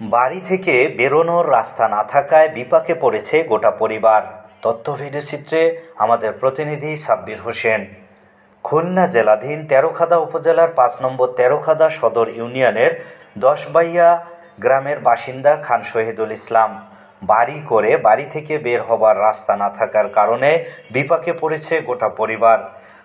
বাড়ি থেকে বেরোনোর রাস্তা না থাকায় বিপাকে পড়েছে গোটা পরিবার। তথ্য ভিডিওচিত্রে আমাদের প্রতিনিধি সাব্বির হোসেন। খুলনা জেলাধীন তেরোখাদা উপজেলার পাঁচ নম্বর তেরোখাদা সদর ইউনিয়নের দশবাইয়া গ্রামের বাসিন্দা খান শহীদুল ইসলাম। বাড়ি করে বাড়ি থেকে বের হবার রাস্তা না থাকার কারণে বিপাকে পড়েছে গোটা পরিবার।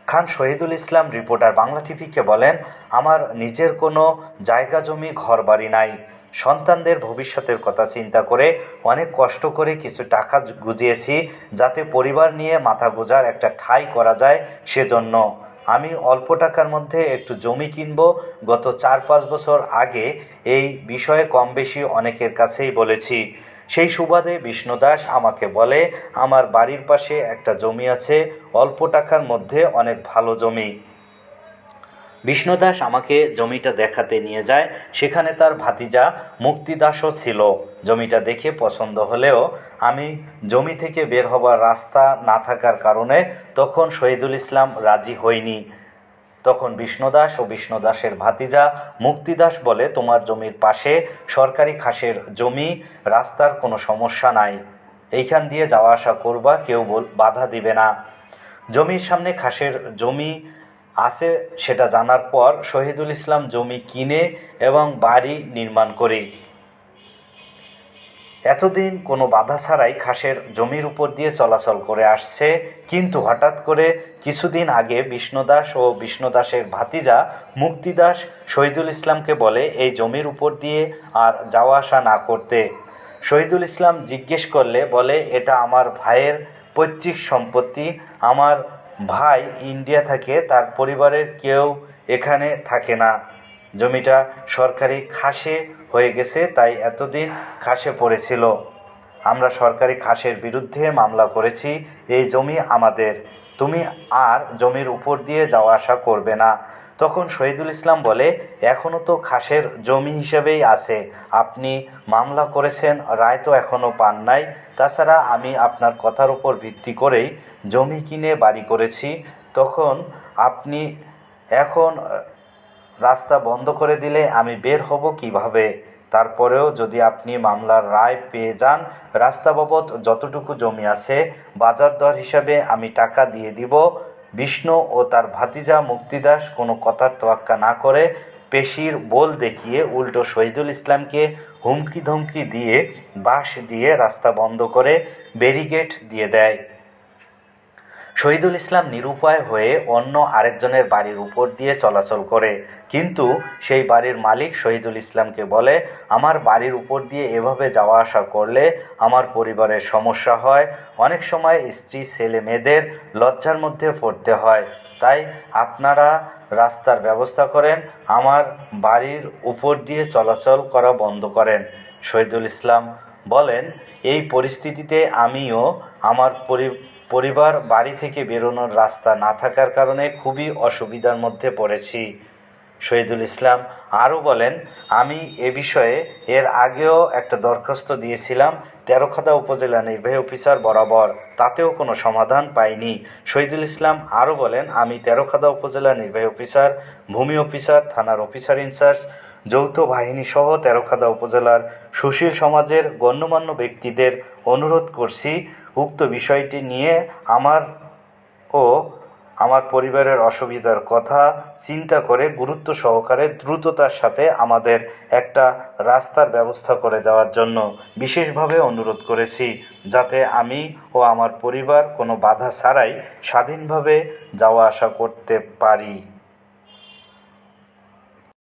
খান শহীদুল ইসলাম রিপোর্টার বাংলা টিভিকে বলেন, আমার নিজের কোনো জায়গা জমি ঘর বাড়ি নাই। সন্তানদের ভবিষ্যতের কথা চিন্তা করে অনেক কষ্ট করে কিছু টাকা গুজিয়েছি যাতে পরিবার নিয়ে মাথা গোজার একটা ঠাঁই করা যায় সেজন্য। আমি অল্প টাকার মধ্যে একটু জমি কিনব। গত চার পাঁচ বছর আগে এই বিষয়ে কম বেশি অনেকের কাছেই বলেছি। সেই সুবাদে বিষ্ণু দাস আমাকে বলে, আমার বাড়ির পাশে একটা জমি আছে। অল্প টাকার মধ্যে অনেক ভালো জমি। বিষ্ণু দাস আমাকে জমিটা দেখাতে নিয়ে যায়। সেখানে তার ভাতিজা মুক্তিদাসও ছিল। জমিটা দেখে পছন্দ হলেও আমি জমি থেকে বের হবার রাস্তা না থাকার কারণে তখন শহীদুল ইসলাম রাজি হইনি। তখন বিষ্ণুদাস ও বিষ্ণুদাসের ভাতিজা মুক্তিদাস বলে, তোমার জমির পাশে সরকারি খাসের জমি, রাস্তার কোনো সমস্যা নাই। এইখান দিয়ে যাওয়া আসা করবা, কেউ বাধা দিবে না। জমির সামনে খাসের জমি আছে সেটা জানার পর শহীদুল ইসলাম জমি কিনে এবং বাড়ি নির্মাণ করে। এতদিন কোনো বাধা ছাড়াই খাসের জমির উপর দিয়ে চলাচল করে আসছে, কিন্তু হঠাৎ করে কিছুদিন আগে বিষ্ণুদাস ও বিষ্ণুদাসের ভাতিজা মুক্তিদাস শহীদুল ইসলামকে বলে, এই জমির উপর দিয়ে আর যাওয়া আসা না করতে। শহীদুল ইসলাম জিজ্ঞেস করলে, বলে, এটা আমার ভাইয়ের পৈতৃক সম্পত্তি, আমার ভাই ইন্ডিয়া থাকে, তার পরিবারের কেউ এখানে থাকে না। জমিটা সরকারি খাসে হয়ে গেছে, তাই এতদিন খাসে পড়েছিল। আমরা সরকারি খাসের বিরুদ্ধে মামলা করেছি, এই জমি আমাদের। তুমি আর জমির উপর দিয়ে যাওয়া আসা করবে না। তখন শহীদুল ইসলাম বলে এখনও তো খাসের জমি হিসেবেই আছে। আপনি মামলা করেছেন, রায় তো এখনও পান নাই। তাছাড়া আমি আপনার কথার উপর ভিত্তি করেই জমি কিনে বাড়ি করেছি। তখন আপনি এখন রাস্তা বন্ধ করে দিলে আমি বের হব কীভাবে? তারপরেও যদি আপনি মামলার রায় পেয়ে যান, রাস্তা বাবদ যতটুকু জমি আছে বাজার দর হিসাবে আমি টাকা দিয়ে দিব। বিষ্ণু ও তার ভাতিজা মুক্তিদাস কোনো কথার তোয়াক্কা না করে পেশির বোল দেখিয়ে উল্টো শহীদুল ইসলামকে হুমকি ধমকি দিয়ে বাঁশ দিয়ে রাস্তা বন্ধ করে ব্যারিকেড দিয়ে দেয়। শহীদুল ইসলাম নিরুপায় হয়ে অন্য আরেকজনের বাড়ির উপর দিয়ে চলাচল করে। কিন্তু সেই বাড়ির মালিক শহীদুল ইসলামকে বলে, আমার বাড়ির উপর দিয়ে এভাবে যাওয়া আসা করলে আমার পরিবারের সমস্যা হয়। অনেক সময় স্ত্রী, ছেলে, মেয়েদের লজ্জার মধ্যে পড়তে হয়। তাই আপনারা রাস্তার ব্যবস্থা করেন, আমার বাড়ির উপর দিয়ে চলাচল করা বন্ধ করেন। শহীদুল ইসলাম বলেন, এই পরিস্থিতিতে আমিও আমার পরি পরিবার, বাড়ি থেকে বেরোনোর রাস্তা না থাকার কারণে খুবই অসুবিধার মধ্যে পড়েছি। শহীদুল ইসলাম আরও বলেন, আমি এ বিষয়ে এর আগেও একটা দরখাস্ত দিয়েছিলাম তেরোখাদা উপজেলা নির্বাহী অফিসার বরাবর। তাতেও কোনো সমাধান পাইনি। শহীদুল ইসলাম আরও বলেন, আমি তেরোখাদা উপজেলা নির্বাহী অফিসার, ভূমি অফিসার, থানার অফিসার ইনচার্জ যৌথ বাহিনী সহ তেরোখাদা উপজেলার সুশীল সমাজের গণ্যমান্য ব্যক্তিদের অনুরোধ করছি, উক্ত বিষয়টি নিয়ে আমার ও আমার পরিবারের অসুবিধার কথা চিন্তা করে গুরুত্ব সহকারে দ্রুততার সাথে আমাদের একটা রাস্তার ব্যবস্থা করে দেওয়ার জন্য বিশেষভাবে অনুরোধ করেছি, যাতে আমি ও আমার পরিবার কোনো বাধা ছাড়াই স্বাধীনভাবে যাওয়া আসা করতে পারি।